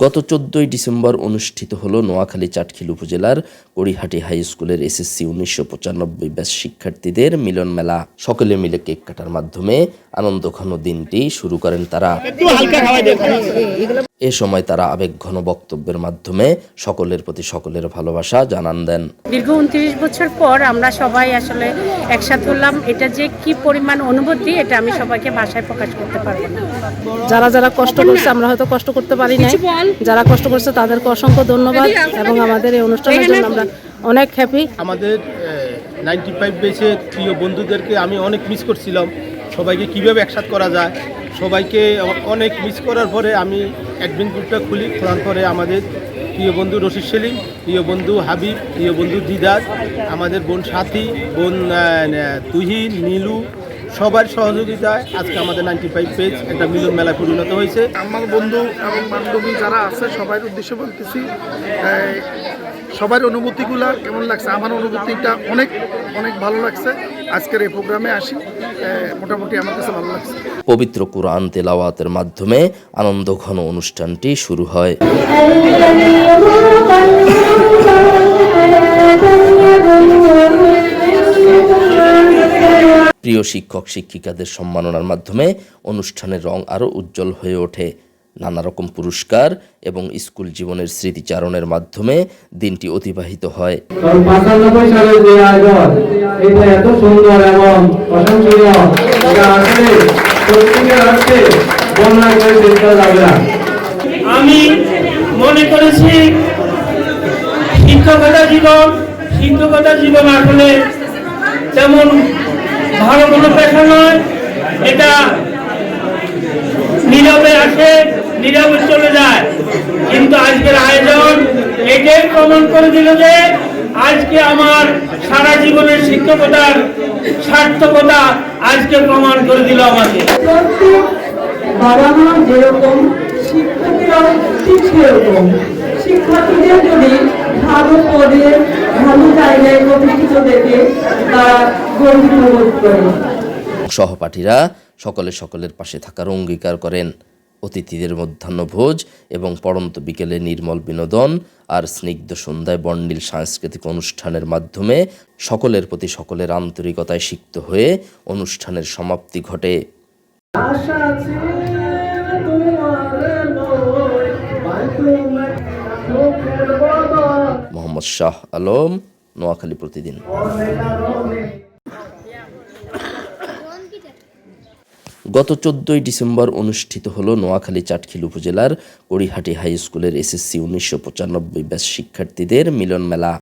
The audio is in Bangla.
গত চোদ্দই ডিসেম্বর অনুষ্ঠিত হলো নোয়াখালী চাটখিল উপজেলার কড়িহাটি হাই স্কুলের এসএসসি উনিশশো পঁচানব্বই ব্যাস শিক্ষার্থীদের মিলন মেলা। সকলে মিলে কেক কাটার মাধ্যমে আনন্দ ঘন দিনটি শুরু করেন তারা। এ সময় তারা আবেগঘন বক্তব্যের মাধ্যমে সকলের প্রতি সকলের ভালোবাসা জানান দেন। দীর্ঘ উনত্রিশ বছর পর আমরা সবাই আসলে একসাথে হলাম। এটা যে কি পরিমাণ অনুভূতি এটা আমি সবাইকে ভাষায় প্রকাশ করতে পারব না। যারা যারা কষ্ট করছে আমরা হয়তো কষ্ট করতে পারি নাই। যারা কষ্ট করছে তাদেরকে অসংখ্য ধন্যবাদ এবং আমাদের এই অনুষ্ঠানের জন্য আমরা অনেক হ্যাপি আমাদের নাইনটি ফাইভ বেসের প্রিয় বন্ধুদেরকে আমি অনেক মিস করছিলাম। সবাইকে কীভাবে একসাথ করা যায়? সবাইকে অনেক মিস করার পরে আমি অ্যাডমিন গ্রুপটা খুলি। খোলার পরে আমাদের প্রিয় বন্ধু রশিদ সেলিম, প্রিয় বন্ধু হাবিব, প্রিয় বন্ধু দিদার, আমাদের বোন সাথী, বোন তুহিন, নীলু সবার সহযোগিতায় আজকে আমাদের নাইনটি ফাইভ পেজ একটা মিলন মেলা পরিণত হয়েছে। আমার বন্ধু এবং বান্ধবী যারা আছে সবার উদ্দেশ্যে বলতেছি সবার অনুভূতিগুলো কেমন লাগছে? আমার অনুভূতিটা অনেক অনেক ভালো লাগছে। আজকের এই প্রোগ্রামে আসি মোটামুটি আমার কাছে ভালো লাগছে। পবিত্র কুরআন তেলাওয়াতের মাধ্যমে আনন্দ ঘন অনুষ্ঠানটি শুরু হয়। প্রিয় শিক্ষক শিক্ষিকাদের সম্মাননার মাধ্যমে অনুষ্ঠানের রং আরও উজ্জ্বল হয়ে ওঠে। নানা রকম পুরস্কার এবং স্কুল জীবনের স্মৃতিচারণের মাধ্যমে দিনটি অতিবাহিত হয়। সালের যে আয়োজন এটা এত সুন্দর এবং প্রশংসনীয় এটা আসলে সত্যিকার অর্থে বর্ণনা করে শেষ করা যাবে না। আমি মনে করেছি শিক্ষকতা জীবন শিক্ষকতা জীবন আসলে তেমন ভালো কোনো পেশা নয়, এটা নীরবে আসে, নীরবে চলে যায়। কিন্তু আজকের আয়োজন এটাই প্রমাণ করে দিল যে আজকে আমার সারা জীবনের শিক্ষকতার সার্থকতা আজকে প্রমাণ করে দিল আমাকে। বাবা মা যেরকম শিক্ষার্থীরাও ঠিক সেরকম শিক্ষার্থীদের যদি ভালো পদে, ভালো জায়গায় প্রতিষ্ঠিত দেখে, তারা সহপাঠীরা সকলে সকলের পাশে থাকার অঙ্গীকার করেন। অতিথিদের মধ্যাহ্নভোজ এবং পড়ন্ত বিকেলে নির্মল বিনোদন আর স্নিগ্ধ সন্ধ্যায় বর্ণিল সাংস্কৃতিক অনুষ্ঠানের মাধ্যমে সকলের প্রতি সকলের আন্তরিকতায় সিক্ত হয়ে অনুষ্ঠানের সমাপ্তি ঘটে। মোহাম্মদ শাহ আলম নোয়াখালী প্রতিদিন। গত চোদ্দই ডিসেম্বর অনুষ্ঠিত হল নোয়াখালী চাটখিল উপজেলার কড়িহাটি হাই স্কুলের এসএসসি উনিশশো পঁচানব্বই ব্যাস শিক্ষার্থীদের মিলন মেলা।